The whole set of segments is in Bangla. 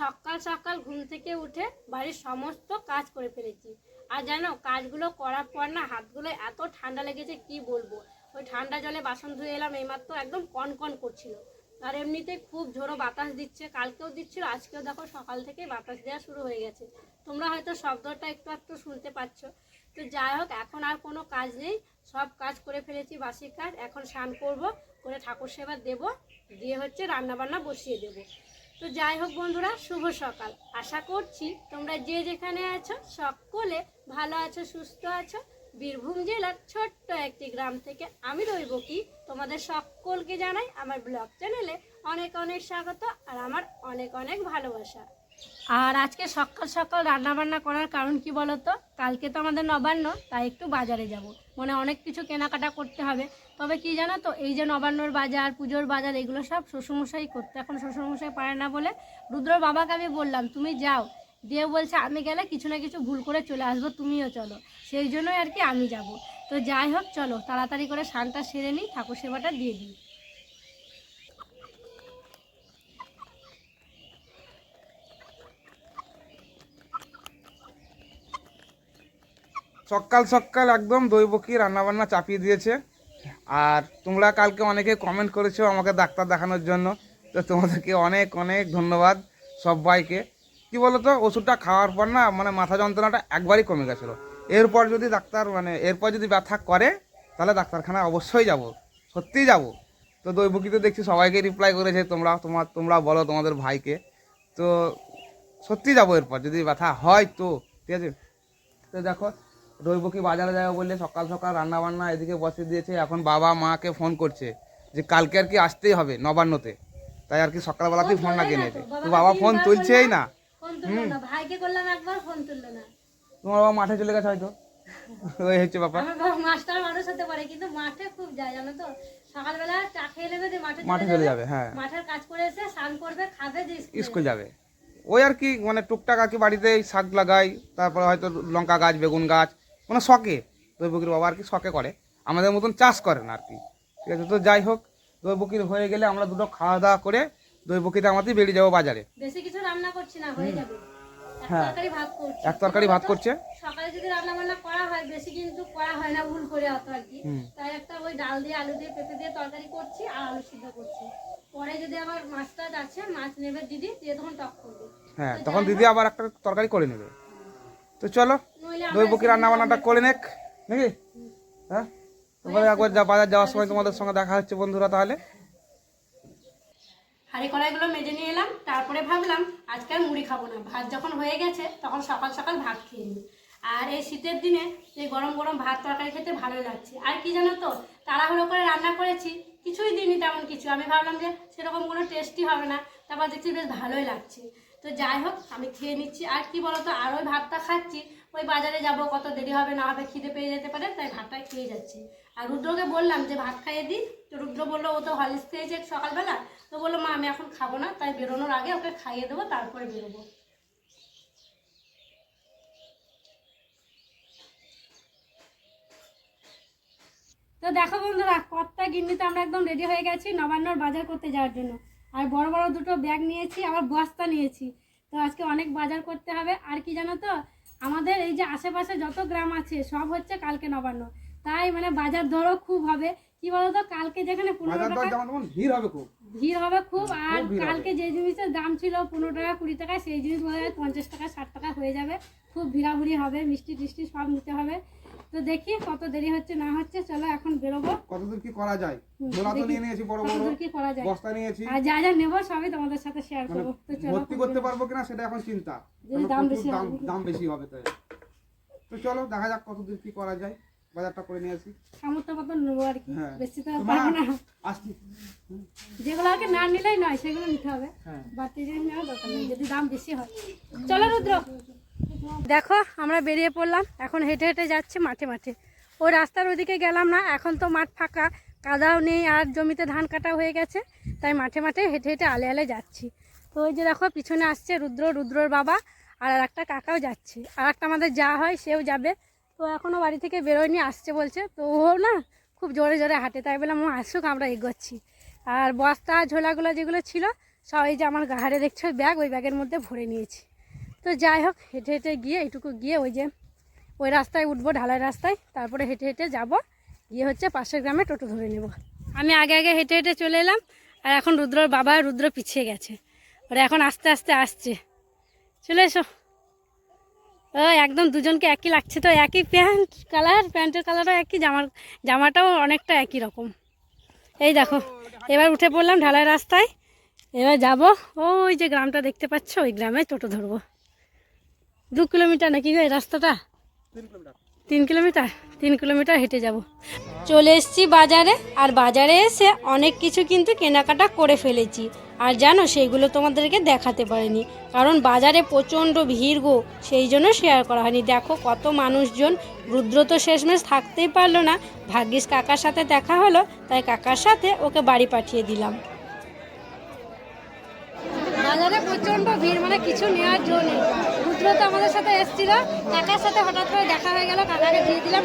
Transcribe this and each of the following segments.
সকাল সকাল ঘুম থেকে উঠে বাড়ির সমস্ত কাজ করে ফেলেছি। আর জানো, কাজগুলো করার পর না হাতগুলো এত ঠান্ডা লেগেছে, কি বলব? ওই ঠান্ডা জলে বাসন ধুয়ে এলাম, এইমাত্র একদম কনকন করছিল। আর এমনিতে খুব ঝোড়ো বাতাস দিচ্ছে, কালকেও দিচ্ছিল, আজকেও দেখো সকাল থেকে বাতাস দেওয়া শুরু হয়ে গেছে। তোমরা হয়তো শব্দটা একটু একটু শুনতে পাচ্ছ। তো যাই হোক, এখন আর কোনো কাজ নেই, সব কাজ করে ফেলেছি বাসি কাজ। এখন স্নান করব, করে ঠাকুর সেবা দেব, দিয়ে হচ্ছে রান্না বান্না বসিয়ে দেব। তো যাই হোক বন্ধুরা, শুভ সকাল। আশা করছি তোমরা যে যেখানে আছো সকলে ভালো আছো, সুস্থ আছো। বীরভূম জেলার ছোট্ট একটি গ্রাম থেকে আমি রইব কি? তোমাদের সকলকে জানাই আমার ব্লগ চ্যানেলে অনেক অনেক স্বাগত আর আমার অনেক অনেক ভালোবাসা। আর আজকে সকাল সকাল রান্না বান্না করার কারণ কি বলতো? কালকে তো আমাদের নবান্ন, তাই একটু বাজারে যাব। মানে অনেক কিছু কেনাকাটা করতে হবে। তবে কি জানো তো, এই যে নবান্নর বাজার, পুজোর বাজার, এগুলো সব শ্বশুরমশাই করতে। এখন শ্বশুরমশাই পারে না বলে রুদ্রর বাবাকে আমি বললাম, তুমি যাও। দিয়ে বলছে, আমি গেলে কিছু না কিছু ভুল করে চলে আসব, তুমিও চলো। সেই জন্যই আর কি আমি যাব। তো যাই হোক, চলো, তাড়াতাড়ি করে স্নানটা সেরে নিই, ঠাকুর সেবাটা দিয়ে দিই। সকাল সকাল একদম দৈবকী রান্নাবান্না চাপিয়ে দিয়েছে। আর তোমরা কালকে অনেকে কমেন্ট করেছ আমাকে ডাক্তার দেখানোর জন্য। তো তোমাদেরকে অনেক অনেক ধন্যবাদ সবাইকে। কি বলো তো ওষুধটা খাওয়ার পর না মানে মাথা যন্ত্রণাটা একবারই কমে গেছিল। এরপর যদি ডাক্তার মানে এরপর যদি ব্যথা করে, তাহলে ডাক্তারখানা অবশ্যই যাব। সত্যিই যাব। তো দৈবকীতে দেখছি সবাইকে রিপ্লাই করেছে তোমরা তোমার তোমরা বলো তোমাদের ভাইকে। তো সত্যি যাব এরপর, যদি ব্যথা হয় তো। ঠিক আছে? তো দেখো দৈবকী বাজারে যাবে বললে সকাল সকাল রান্না বান্না এদিকে বসে দিয়েছে। এখন বাবা মাকে ফোন করছে যে কালকে আর কি আসতেই হবে নবান্নতে। তাই আর কি সকালবেলাতেই ফোন না কিনেছে। তো। বাবা ফোন তুলছেই না। ফোন ভাইকে করলাম একবার ফোন তুললো না। তোমার বাবা মাঠে চলে গেছে হয়তো? ওই হচ্ছে ব্যাপার। মাস্টার মানুষ হতে পারে কিন্তু মাঠে খুব যায় জানো তো? সকালবেলা চা খেয়ে নেবে দিয়ে মাঠে মাঠে চলে যাবে? হ্যাঁ। মাঠের কাজ করে এসে স্নান করবে খাবে দিয়ে স্কুল। যাবে। ওই আর কি মানে টুকটাক আর কি বাড়িতে শাক লাগাই তারপরে হয়তো লঙ্কা গাছ বেগুন গাছ মানে শখে। দৈবকীর বাবা আর কি শখে করে। আমাদের মতন চাষ করে না আর কি। ঠিক আছে তো যাই হোক দৈবকীর হয়ে গেলে আমরা দুটো খাওয়া দাওয়া করে দৈবকীতে আমাদের বেরিয়ে যাব বাজারে। বেশি কিছু রান্না করছি না হয়ে যাবে। হ্যাঁ। এক তরকারি ভাত করছে। সকালে যদি রান্না বান্না করা হয় বেশি কিন্তু করা হয় না ভুল করে অত আর কি। তাই একটা ওই ডাল দিয়ে আলু দিয়ে পেঁপে দিয়ে তরকারি করছি আর আলু সিদ্ধ করছি। পরে যদি আবার মাছ টাছ আছে মাছ নেবে দিদি দিয়ে তখন টক করবে। হ্যাঁ তখন দিদি আবার একটা তরকারি করে নেবে। তো চলো আমরা দৈবকী রান্না বান্নাটা করে নেক, নাকি? হ্যাঁ? একবার যা বাজার যাওয়ার সময় তোমাদের সঙ্গে দেখা হচ্ছে বন্ধুরা তাহলে। হাঁড়ি কড়াইগুলো মেজে নিয়ে এলাম, তারপরে ভাবলাম আজকে আর মুড়ি খাব না। ভাত যখন হয়ে গেছে, তখন সকাল সকাল ভাত খেয়ে নিই। আর এই শীতের দিনে এই গরম গরম ভাত তরকারি খেতে ভালোই লাগছে। আর কি জানো তো, তাড়াহুড়ো করে রান্না করেছি, কিছুই দিইনি তেমন কিছু। আমি ভাবলাম যে সেরকম কোনো টেস্টি হবে না, তারপর দেখছি বেশ ভালোই লাগছে। তো যাই হোক, আমি খেয়ে নিচ্ছি। আর কি বলতো আর ওই ভাতটা খাচ্ছি ওই বাজারে যাব, কত দেরি হবে, না হবে, খিদে পেয়ে যেতে পারে, তাই ভাতটা খেয়ে যাচ্ছি। আর রুদ্রকে বললাম যে, ভাত খাইয়ে দিই? তো রুদ্র বলল, ও তো হলিস খেয়েছে সকালবেলা। তো বলল, মা, আমি এখন খাব না, তাই বেরোনোর আগে ওকে খাইয়ে দেবো, তারপরে বেরোবো। তো দেখো বন্ধুরা কত্তা গিন্নিতে আমরা একদম রেডি হয়ে গেছি নবান্নর বাজার করতে যাওয়ার জন্য। আর বড় বড় দুটো ব্যাগ নিয়েছি, আবার বস্তা নিয়েছি। তো আজকে অনেক বাজার করতে হবে, আর কি জানো তো? আমাদের এই যে আশেপাশে যত গ্রাম আছে সব হচ্ছে কালকে নবান্ন। তাই মানে বাজার দরও খুব হবে। কি বলতো? কালকে যেখানে পনেরো টাকা ভিড় হবে খুব। ভিড় হবে খুব আর ভিড় হবে। কালকে যে জিনিসের দাম ছিল পনেরো টাকা কুড়ি টাকা সেই জিনিস বোধ হয় পঞ্চাশ টাকা ষাট টাকা হয়ে যাবে। খুব ভিড়াভুড়ি হবে মিষ্টি টিষ্টি সব নিতে হবে। তো দেখি কত দেরি হচ্ছে না হচ্ছে চলো এখন বেরোবো। কতদূর কি করা যায়? ঝোলা তো নিয়ে নিয়েছি বড় বড়। কি করা যায়। বস্তা নিয়েছি। আর যা যা নেব সবই তোমাদের সাথে শেয়ার মানে করব। তো চলো ভর্তি করতে পারব কিনা সেটা এখন চিন্তা। দাম বেশি দাম বেশি হবে তাই। তো চলো দেখা যাক কতদূর কি করা যায়। বাজারটা করে নিয়ে আসি। সামর্থ্য মতো নেব আর কি। হ্যাঁ। বেশি তো পারব না। আসছি। যেগুলো আর কি না নিলেই নয় সেগুলো নিতে হবে। হ্যাঁ। বাড়তি জিনিস নেওয়ার দরকার নেই যদি দাম বেশি হয়। চলো রুদ্র। দেখো, আমরা বেরিয়ে পড়লাম। এখন হেঁটে হেঁটে যাচ্ছে মাঠে মাঠে। ওই রাস্তার ওদিকে গেলাম না, এখন তো মাঠ ফাঁকা। কাদাও নেই আর জমিতে ধান কাটা হয়ে গেছে, তাই মাঠে মাঠে হেঁটে হেঁটে আলে আলে যাচ্ছি। তো ওই যে দেখো, পিছনে আসছে রুদ্র, রুদ্রর বাবা আর আর একটা কাকাও যাচ্ছে। আর একটা আমাদের যা হয় সেও যাবে। তো এখনও বাড়ি থেকে বেরোয়নি, আসছে বলছে। তো ও না খুব জোরে জোরে হাঁটে, তাই বললাম, ও আসুক, আমরা এগোচ্ছি। আর বস্তা, ঝোলাগুলো যেগুলো ছিল, সব এই যে আমার ঘাড়ে দেখছ ব্যাগ, ওই ব্যাগের মধ্যে ভরে নিয়েছি। তো যাই হোক, হেঁটে হেঁটে গিয়ে এইটুকু গিয়ে ওই যে ওই রাস্তায় উঠবো, ঢালাই রাস্তায়। তারপরে হেঁটে হেঁটে যাব, গিয়ে হচ্ছে পাশের গ্রামে টোটো ধরে নেব। আমি আগে আগে হেঁটে হেঁটে চলে এলাম, আর এখন রুদ্রর বাবা রুদ্র পিছিয়ে গেছে। ওরা এখন আস্তে আস্তে আসছে। চলে এসো। ও একদম দুজনকে একই লাগছে তো, একই প্যান্ট কালার, প্যান্টের কালারও একই, জামার, জামাটাও অনেকটা একই রকম। এই দেখো, এবার উঠে পড়লাম ঢালাই রাস্তায়। এবার যাব, ওই যে গ্রামটা দেখতে পাচ্ছ, ওই গ্রামে টোটো ধরবো। দু কিলোমিটার নাকি গো রাস্তাটা? তিন কিলোমিটার। তিন কিলোমিটার? হেঁটে যাব। চলে এসেছি বাজারে আর বাজারে এসে অনেক কিছু কিন্তু কেনাকাটা করে ফেলেছি। আর জানো সেইগুলো তোমাদেরকে দেখাতে পারিনি। কারণ বাজারে প্রচণ্ড ভিড় গো সেই জন্য শেয়ার করা হয়নি। দেখো কত মানুষজন রুদ্র তো শেষমেশ থাকতেই পারল না। ভাগ্যিস কাকার সাথে দেখা হলো তাই কাকার সাথে ওকে বাড়ি পাঠিয়ে দিলাম। বাজারে প্রচণ্ড ভিড় মানে কিছু নেওয়ার জন্য রুদ্র তো আমাদের সাথে এসেছিল। কাকার সাথে হঠাৎ করে দেখা হয়ে গেল, কাকাকে দিয়ে দিলাম।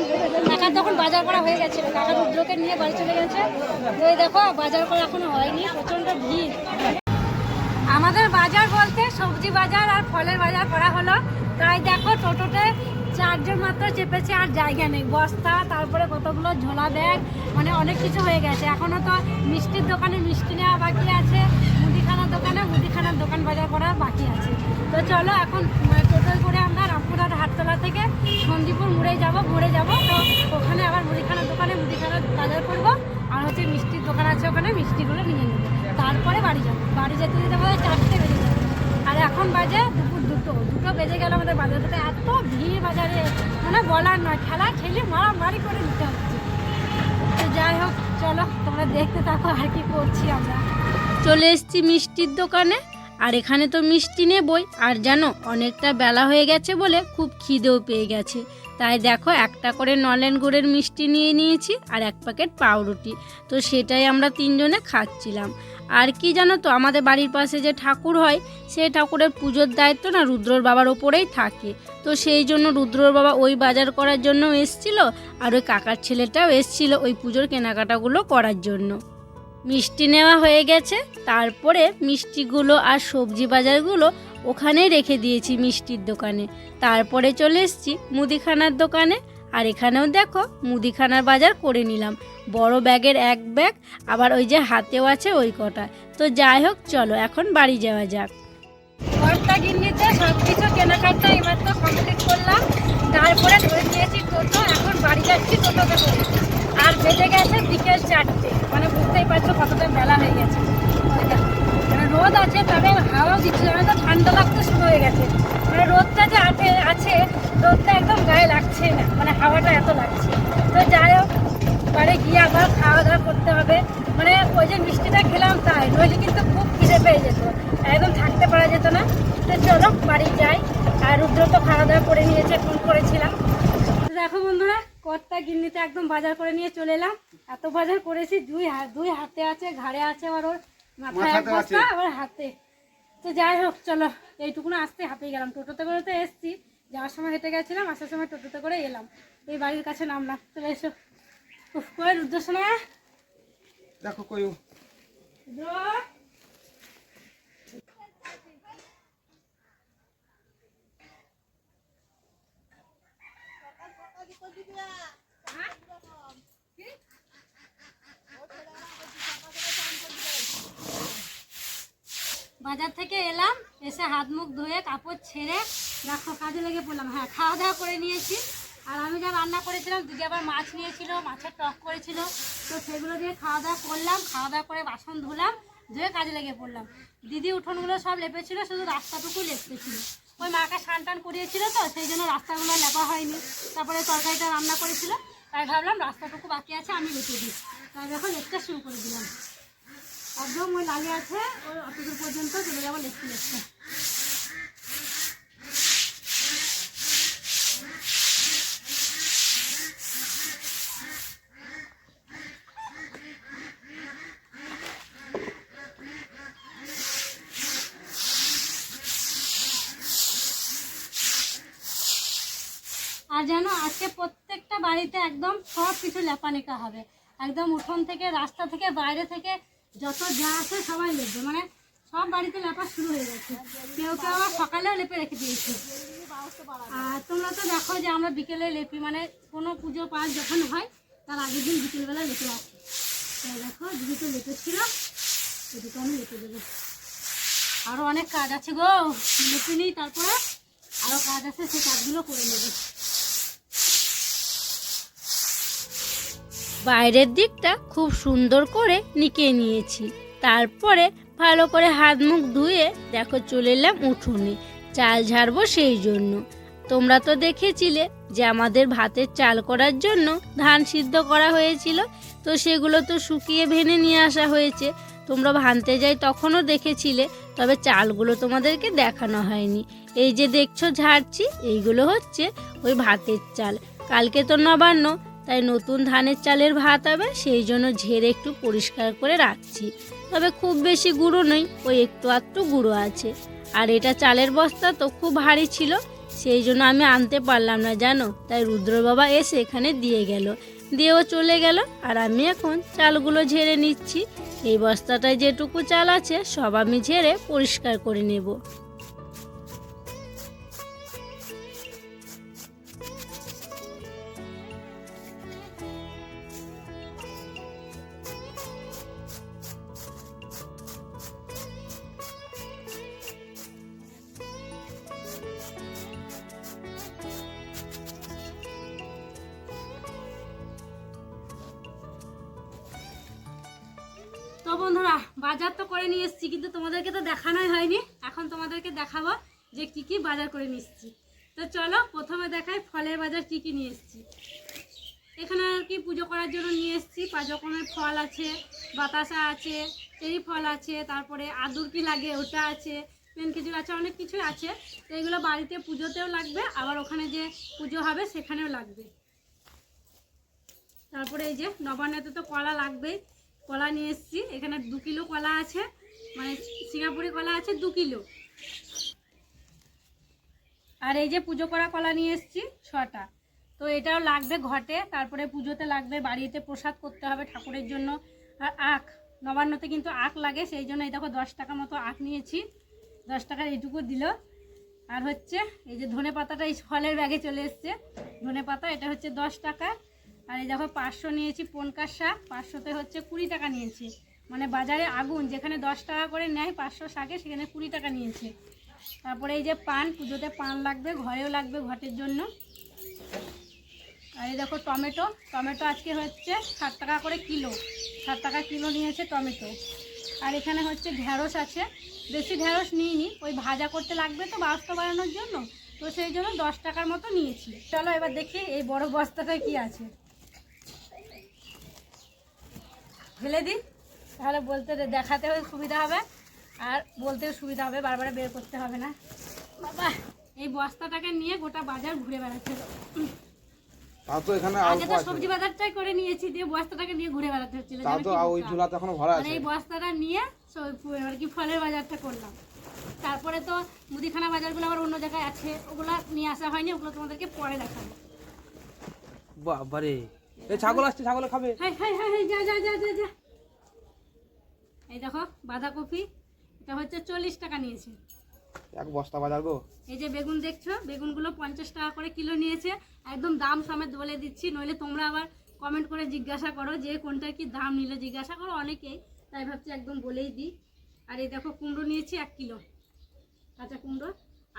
কাকার তখন বাজার করা হয়ে গেছিল। কাকা রুদ্রকে নিয়ে বাড়ি চলে গেছে। এই দেখো, বাজার করা এখনও হয়নি প্রচণ্ড ভিড়। আমাদের বাজার বলতে সবজি বাজার আর ফলের বাজার করা হলো। তাই দেখো, টোটোতে চারজন মাত্র চেপেছে, আর জায়গা নেই। বস্তা, তারপরে কতগুলো ঝোলা ব্যাগ মানে অনেক কিছু হয়ে গেছে। এখনও তো মিষ্টির দোকানে মিষ্টি নেওয়া বাকি আছে। দোকানে, মুদিখানার দোকান বাজার করা বাকি আছে। তো চলো এখন টোটোয় করে আমরা রামপুরহাট হাটতলা থেকে সন্দীপুর মুড়ে যাব ঘুরে যাব। তো ওখানে আবার মুদিখানার দোকানে মুদিখানার বাজার করব। আর হচ্ছে মিষ্টির দোকান আছে ওখানে, মিষ্টিগুলো নিয়ে নেব। তারপরে বাড়ি যাব। বাড়ি যেতে যেতে হয় চারটে বেজে যাবে। আর এখন বাজে দুপুর দুটো। দুটো বেজে গেল আমাদের বাজার দুটো এত ভিড় বাজারে। মানে বলার নয়, খেলা ঠেলে মারামারি করে দিতে হচ্ছে। তো যাই হোক, চলো তোমরা দেখতে থাকো আর কি করছি আমরা। চলে এসেছি মিষ্টির দোকানে। আর এখানে তো মিষ্টি নেবই। আর জানো, অনেকটা বেলা হয়ে গেছে বলে খুব খিদেও পেয়ে গেছে। তাই দেখো, একটা করে নলেন গুড়ের মিষ্টি নিয়ে নিয়েছি আর এক প্যাকেট পাউরুটি। তো সেটাই আমরা তিনজনে খাচ্ছিলাম। আর কি জানো তো, আমাদের বাড়ির পাশে যে ঠাকুর হয় সেই ঠাকুরের পুজোর দায়িত্ব না রুদ্রর বাবার ওপরেই থাকে। তো সেই জন্য রুদ্রর বাবা ওই বাজার করার জন্য এসছিল আর ওই কাকার ছেলেটাও এসছিল ওই পুজোর কেনাকাটাগুলো করার জন্য। মিষ্টি নেওয়া হয়ে গেছে। তারপরে মিষ্টিগুলো আর সবজি বাজারগুলো ওখানেই রেখে দিয়েছি মিষ্টির দোকানে। তারপরে চলে এসেছি মুদিখানার দোকানে। আর এখানেও দেখো মুদিখানার বাজার করে নিলাম। বড় ব্যাগের এক ব্যাগ, আবার ওই যে হাতেও আছে ওই কটা। তো যাই হোক, চলো এখন বাড়ি যাওয়া যাক। সব কিছু কেনাকাটা এবার তো কমপ্লিট করলাম। তারপরে ধরে নিয়েছি টোটো, এখন বাড়ি যাচ্ছি টোটোতে করে। আর বেজে গেছে বিকেল চারটে। মানে বুঝতেই পারছ কতটা বেলা হয়ে গেছে। মানে রোদ আছে, তবে হাওয়াও দিচ্ছে না তো ঠান্ডা লাগতে শুরু হয়ে গেছে। মানে রোদটা যে আছে আছে, রোদটা একদম গায়ে লাগছে না। মানে হাওয়াটা এত লাগছে। তো যাই হোক, বাড়ি গিয়ে আবার খাওয়া দাওয়া করতে হবে। মানে ওই যে মিষ্টিটা খেলাম তাই, নইলে কিন্তু খুব খিদে পেয়ে যেত। একদম থাকতে পারা যেত না। তো চলো বাড়ি যাই। আর রুদ্র তো খাওয়া দাওয়া করে নিয়েছে, ফোন করেছিলাম। দেখো বন্ধুরা কর্তা গিন্নিতে একদম বাজার করে নিয়ে চলে এলাম। এত বাজার করেছি দুই হাত দুই হাতে আছে ঘাড়ে আছে আবার ওর মাথায় এক বস্তা আবার হাতে। তো যাই হোক চলো এইটুকুনো আসতে হাঁপিয়ে গেলাম। টোটোতে করে তো এসছি যাওয়ার সময় হেঁটে গেছিলাম আসার সময় টোটোতে করে এলাম। এই বাড়ির কাছে নামলাম। চলে এসো। উফ করে রুদ্রসোনা দেখো কই রুদ্র? বাজার থেকে এলাম, এসে হাত মুখ ধুয়ে কাপড় ছেড়ে দেখো কাজে লেগে পড়লাম। হ্যাঁ খাওয়া দাওয়া করে নিয়েছি। আর আমি যা রান্না করেছিলাম দিদি আবার মাছ নিয়েছিল, মাছের টক করেছিল। তো সেগুলো দিয়ে খাওয়া দাওয়া করলাম খাওয়া দাওয়া করে বাসন ধুলাম, ধুয়ে কাজে লেগে পড়লাম। দিদি উঠোনগুলো সব লেপেছিল, শুধু রাস্তাটুকু লেপতেছিল ওই মাকে স্নান টান করিয়েছিল তো, সেই জন্য রাস্তাগুলো লেপা হয়নি। তারপরে তরকারিটা রান্না করেছিল, তাই ভাবলাম রাস্তাটুকু বাকি আছে, আমি লেপে দিই। তাই দেখো, লেপটা শুরু করে দিলাম। একদম ওই লাগে আছে, ওই অতদূর পর্যন্ত চলে যাব লেখতে লেখতে জানো আজকে প্রত্যেকটা বাড়িতে একদম সব কিছু লেপালেখা হবে। একদম উঠোন থেকে, রাস্তা থেকে, বাইরে থেকে যত যা আছে সবাই লিখবে মানে সব বাড়িতে লেপা শুরু হয়ে গেছে। কেউ কেউ আবার সকালেও লেপে রেখে দিয়েছে। আর তোমরা তো দেখো যে আমরা বিকেলে লেপি মানে কোনো পুজো পাঠ যখন হয়, তার আগের দিন বিকেলবেলা লেপে রাখি তাই দেখো দিদি তো লেপেছিল এদিকে আমি লেপে দেবো। আরও অনেক কাজ আছে গো। লেপে নিই, তারপরে আরও কাজ আছে সেই কাজগুলো করে নেব। বাইরের দিকটা খুব সুন্দর করে নিকে নিয়েছি। তারপরে ভালো করে হাত মুখ ধুয়ে দেখো চলে এলাম উঠোনে। চাল ঝাড়বো সেই জন্য। তোমরা তো দেখেছিলে যে আমাদের ভাতের চাল করার জন্য ধান সিদ্ধ করা হয়েছিল, তো সেগুলো তো শুকিয়ে ভেনে নিয়ে আসা হয়েছে। তোমরা ভানতে যাই তখনও দেখেছিলে, তবে চালগুলো তোমাদেরকে দেখানো হয়নি। এই যে দেখছ ঝাড়ছি, এইগুলো হচ্ছে ওই ভাতের চাল। কালকে তো নবান্ন তাই নতুন ধানের চালের ভাত হবে, সেই জন্য ঝেড়ে একটু পরিষ্কার করে রাখছি। তবে খুব বেশি গুঁড়ো নেই, ওই একটু আধটু গুঁড়ো আছে। আর এটা চালের বস্তা তো খুব ভারী ছিল, সেই জন্য আমি আনতে পারলাম না, জানো? তাই রুদ্র বাবা এসে এখানে দিয়ে গেল। দিয়েও চলে গেল, আর আমি এখন চালগুলো ঝেড়ে নিচ্ছি। এই বস্তাটায় যেটুকু চাল আছে, সব আমি ঝেড়ে পরিষ্কার করে নেব। বন্ধুরা, বাজার তো করে নিয়ে এসেছি, কিন্তু তোমাদেরকে তো দেখানোই হয়নি। এখন তোমাদেরকে দেখাবো যে কি কি বাজার করে এসেছি। তো চলো, প্রথমে দেখাই ফলের বাজার কি কি নিয়ে এসেছি। এখানে আর কি পুজো করার জন্য নিয়ে এসেছি। পাঁচ রকমের ফল আছে, বাতাসা আছে, চেরি ফল আছে, তারপরে আদুর কি লাগে ওটা আছে মেন কিছু আছে, অনেক কিছুই আছে। তো এগুলো বাড়িতে পুজোতেও লাগবে, আবার ওখানে যে পুজো হবে সেখানেও লাগবে। তারপরে এই যে নবান্নতে তো কলা লাগবেই। কলা নিয়ে এসেছি। এখানে দু কিলো কলা আছে মানে সিঙ্গাপুরি কলা আছে দু কিলো। আর এই যে পুজো করা কলা নিয়ে এসেছি, ছটা। তো এটাও লাগবে ঘটে, তারপরে পুজোতে লাগবে বাড়িতে প্রসাদ করতে হবে ঠাকুরের জন্য। আর আখ, নবান্নতে কিন্তু আখ লাগে, সেই জন্য এই দেখো দশ টাকা মতো আখ নিয়েছি। দশ টাকার এইটুকু দিল। আর হচ্ছে, এই যে ধনে পাতাটা এই ফলের ব্যাগে চলে এসছে। ধনে পাতা এটা হচ্ছে দশ টাকা। আর এই দেখো পাঁচশো নিয়েছি পনকার শাক, পাঁচশোতে হচ্ছে কুড়ি টাকা নিয়েছি। মানে বাজারে আগুন, যেখানে দশ টাকা করে নেয় পাঁচশো শাকে, সেখানে কুড়ি টাকা নিয়েছে। তারপরে এই যে পান, পুজোতে পান লাগবে, ঘরেও লাগবে ঘটের জন্য। আর এই দেখো টমেটো টমেটো আজকে হচ্ছে ষাট টাকা করে কিলো। ষাট টাকা কিলো নিয়েছে টমেটো। আর এখানে হচ্ছে ঢ্যাঁড়স আছে। বেশি ঢ্যাঁড়স নিইনি, ওই ভাজা করতে লাগবে তো বাস্ত বানানোর জন্য। তো সেই জন্য দশ টাকার মতো নিয়েছি। চলো এবার দেখি এই বড় বস্তাটায় কি আছে। ফেলে দিই। তাহলে বলতে দেখাতেও সুবিধা হবে। আর বলতেও সুবিধা হবে বারবার বের করতে হবে না। বাবা এই বস্তাটাকে নিয়ে গোটা বাজার ঘুরে বেড়াচ্ছে। তাও তো এখানে আগে তো সবজি বাজারটাই করে নিয়েছি দিয়ে বস্তাটাকে নিয়ে ঘুরে বেড়াতে হচ্ছিল তাও তো ওই বোকা। ঝুলাতে এখনও ভরা আছে। এই বস্তাটা নিয়ে আর কি ফলের বাজারটা করলাম। তারপরে তো মুদিখানা বাজারগুলো আবার অন্য জায়গায় আছে। ওগুলো নিয়ে আসা হয়নি ওগুলো তোমাদেরকে পরে দেখাবো। বাবারে। এই ছাগল আসছে ছাগল খাবে। হাই হাই হাই হাই, যা যা যা যা যা। এই দেখো বাঁধাকপি এটা হচ্ছে চল্লিশ টাকা নিয়েছে। এক বস্তা বাজার গো। এই যে বেগুন দেখছ বেগুনগুলো পঞ্চাশ টাকা করে কিলো নিয়েছে। একদম দাম সমেত বলে দিচ্ছি নইলে তোমরা আবার কমেন্ট করে জিজ্ঞাসা করো যে কোনটার কি দাম নিলে। জিজ্ঞাসা করো অনেকেই তাই ভাবছি একদম বলেই দিই। আর এই দেখো কুমড়ো নিয়েছি এক কিলো। কাঁচা কুমড়ো।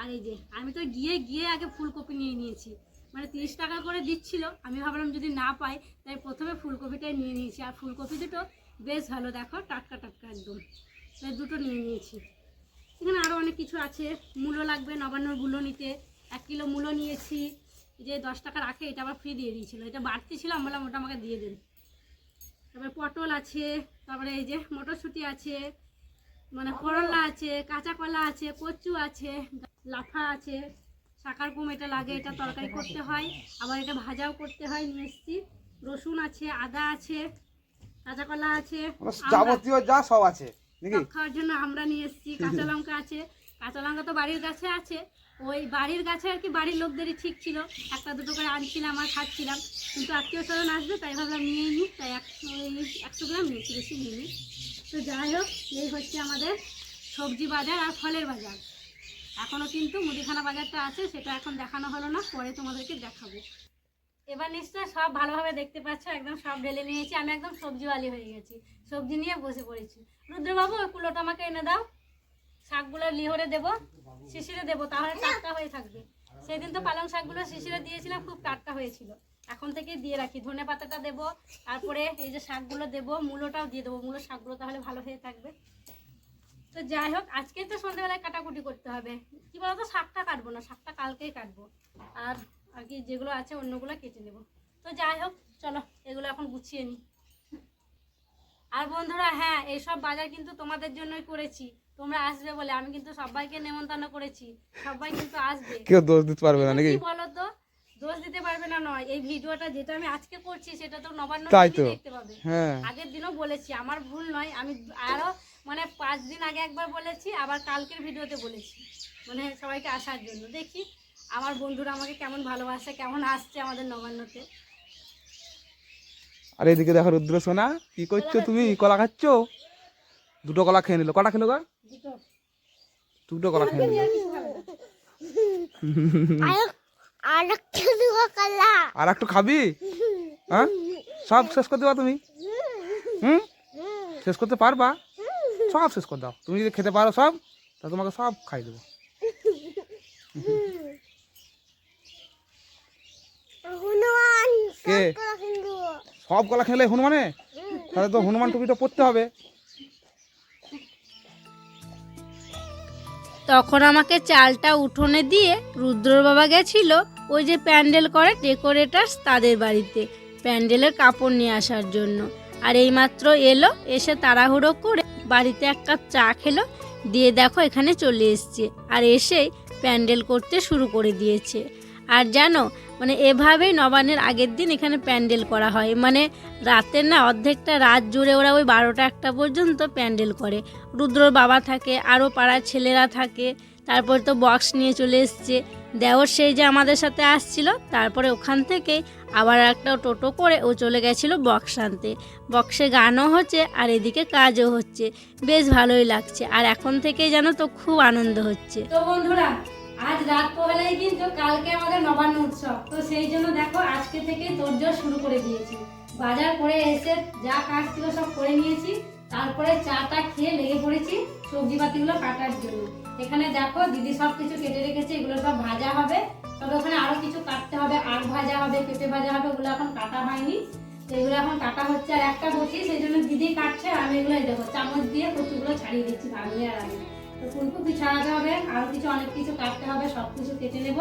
আর এই যে আমি তো গিয়ে গিয়ে আগে ফুলকপি নিয়ে নিয়েছি। মানে তিরিশ টাকা করে দিচ্ছিল। আমি ভাবলাম যদি না পাই, তাই প্রথমে ফুলকপিটাই নিয়ে নিয়েছি। আর ফুলকপি দুটো বেশ ভালো, দেখো, টাটকা টাটকা একদম। তাই দুটো নিয়ে নিয়েছি। এখানে আরও অনেক কিছু আছে। মূলো লাগবে, নবান্নর মূলো নিতে। এক কিলো মূলো নিয়েছি। যে দশ টাকা রাখে, এটা আবার ফ্রি দিয়ে দিয়েছিল। এটা বাড়তি ছিল, আমি বললাম ওটা আমাকে দিয়ে দেন। তারপরে পটল আছে, তারপরে এই যে মটরশুঁটি আছে মানে করলা আছে, কাঁচা কলা আছে, কচু আছে, লাফা আছে। শাকার কুম এটা লাগে এটা তরকারি করতে হয় আবার এটা ভাজাও করতে হয় নিয়ে এসেছি। রসুন আছে আদা আছে কাঁচা কলা আছে যাবতীয় যা সব আছে নাকি? খাওয়ার জন্য আমরা নিয়ে এসেছি কাঁচা লঙ্কা আছে কাঁচা লঙ্কা তো বাড়ির গাছে আছে ওই বাড়ির গাছে আর কি বাড়ির লোকদেরই ঠিক ছিল একটা দুটো করে আনছিলাম আর খাচ্ছিলাম কিন্তু আত্মীয় স্বজন আসবে তাই ভাবলাম নিয়ে নিই তাই একশো একশো গ্রাম নিয়েছি বেশি নিয়ে নিই তো যাই হোক এই হচ্ছে আমাদের সবজি বাজার আর ফলের বাজার। এখনও কিন্তু মুদিখানা বাজারটা আছে, সেটা এখন দেখানো হলো না, পরে তোমাদেরকে দেখাবো। এবার নিশ্চয় সব ভালোভাবে দেখতে পাচ্ছ, একদম সব ঢেলে নিয়েছি, আমি একদম সবজিওয়ালি হয়ে গেছি, সবজি নিয়ে বসে পড়েছি। রুদ্রবাবু, ওই কুলোটা আমাকে এনে দাও, শাকগুলো লিহরে দেবো, শিশিরে দেবো, তাহলে টাটকা হয়ে থাকবে। সেদিন তো পালং শাকগুলো শিশিরে দিয়েছিলাম, খুব টাটকা হয়েছিল। এখন থেকে দিয়ে রাখি, ধনে পাতাটা দেবো, তারপরে এই যে শাকগুলো দেবো, মূলোটাও দিয়ে দেবো, মূলো শাকগুলো তাহলে ভালো হয়ে থাকবে। তো যাই হোক আজকে তো সন্ধ্যাবেলায় কাটাকুটি করতে হবে। কি বলতো শাকটা কাটবো না শাকটা কালকেই কাটবো। আর আর কি যেগুলো আছে অন্যগুলো কেটে নেব। তো যাই হোক চলো এগুলো এখন গুছিয়ে নিই আর বন্ধুরা হ্যাঁ এইসব বাজার কিন্তু তোমাদের জন্যই করেছি। তোমরা আসবে বলে আমি কিন্তু সবাইকে নেমন্তন্ন করেছি। সবাই কিন্তু আসবে। কেউ দোষ দিতে পারবে না নাকি? কি বলো তো দোষ দিতে পারবে না নয়। এই ভিডিওটা যেটা আমি আজকে করছি সেটা তো নবান্ন দেখতে পাবে। হ্যাঁ। আগের দিনও বলেছি আমার ভুল নয়। আমি আরও মানে পাঁচ দিন আগে একবার বলেছি আবার কালকের ভিডিওতে বলেছি। মানে সবাইকে আসার জন্য। দেখি আমার বন্ধুরা আমাকে কেমন ভালোবাসে কেমন আসছে আমাদের নবান্নতে আর এদিকে দেখো রুদ্র সোনা কি করছ তুমি? কলা খাচ্ছ? দুটো কলা খেয়ে নিল। কটা খেলো গা? দুটো। কলা খেয়ে নিল। আর একটু খাবি? হ্যাঁ? সব শেষ করতে দেবা তুমি? হুম? শেষ করতে পারবা? সব শেষ করে দাও। তুমি যদি খেতে পারো সব তা তোমাকে সব খাই দেবো। কে? সব কলা খেলে হনুমানে? তাহলে তো হনুমান টুপিটা পরতে হবে। তখন আমাকে চালটা উঠোনে দিয়ে রুদ্রর বাবা গেছিল ওই যে প্যান্ডেল করে ডেকোরেটার্স তাদের বাড়িতে প্যান্ডেলের কাপড় নিয়ে আসার জন্য। আর এইমাত্র এলো এসে তাড়াহুড়ো করে বাড়িতে এক কাপ চা খেলো, দিয়ে দেখো এখানে চলে এসছে। আর এসেই প্যান্ডেল করতে শুরু করে দিয়েছে। আর জানো মানে এভাবেই নবানের আগের দিন এখানে প্যান্ডেল করা হয়। মানে রাতের না অর্ধেকটা রাত জুড়ে ওরা ওই বারোটা একটা পর্যন্ত প্যান্ডেল করে। রুদ্রর বাবা থাকে, আরও পাড়ার ছেলেরা থাকে। তারপর তো বক্স নিয়ে চলে এসছে। দেওর সেই যে আমাদের সাথে আসছিল, তারপরে ওখান থেকে আবার একটা টোটো করে ও চলে গেছিল বক্স আনতে। বক্সে গানও হচ্ছে আর এদিকে কাজও হচ্ছে। বেশ ভালোই লাগছে আর এখন থেকেই যেন তো খুব আনন্দ হচ্ছে। তো বন্ধুরা, আজ রাত পোহালাই কিন্তু কালকে আমাদের নবান্ন উৎসব। তো সেই জন্য দেখো, আজকে থেকে তোরজোর শুরু করে দিয়েছি। বাজার করে এসে যা কাজ ছিল সব করে নিয়েছি। তারপরে চাটা খেয়ে লেগে পড়েছি সবজি পাতিগুলো কাটার জন্য। এখানে দেখো দিদি সব কিছু কেটে রেখেছে, এগুলো সব ভাজা হবে। তবে ওখানে আরও কিছু কাটতে হবে, আখ ভাজা হবে, পেঁপে ভাজা হবে, ওগুলো এখন কাটা হয়নি। এগুলো এখন কাটা হচ্ছে, আর একটা বসি সেই জন্য দিদি কাটছে, আর আমি এগুলো দেখো চামচ দিয়ে কচুগুলো ছাড়িয়ে দিচ্ছি ভাঙলে আর আগে তো ফুলকপি ছাড়াতে হবে, আরও কিছু, অনেক কিছু কাটতে হবে সব কিছু কেটে নেব।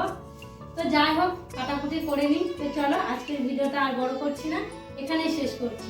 তো যাই হোক, কাটাকুটি করে নিই। তো চলো, আজকের ভিডিওটা আর বড় করছি না, এখানেই শেষ করছি।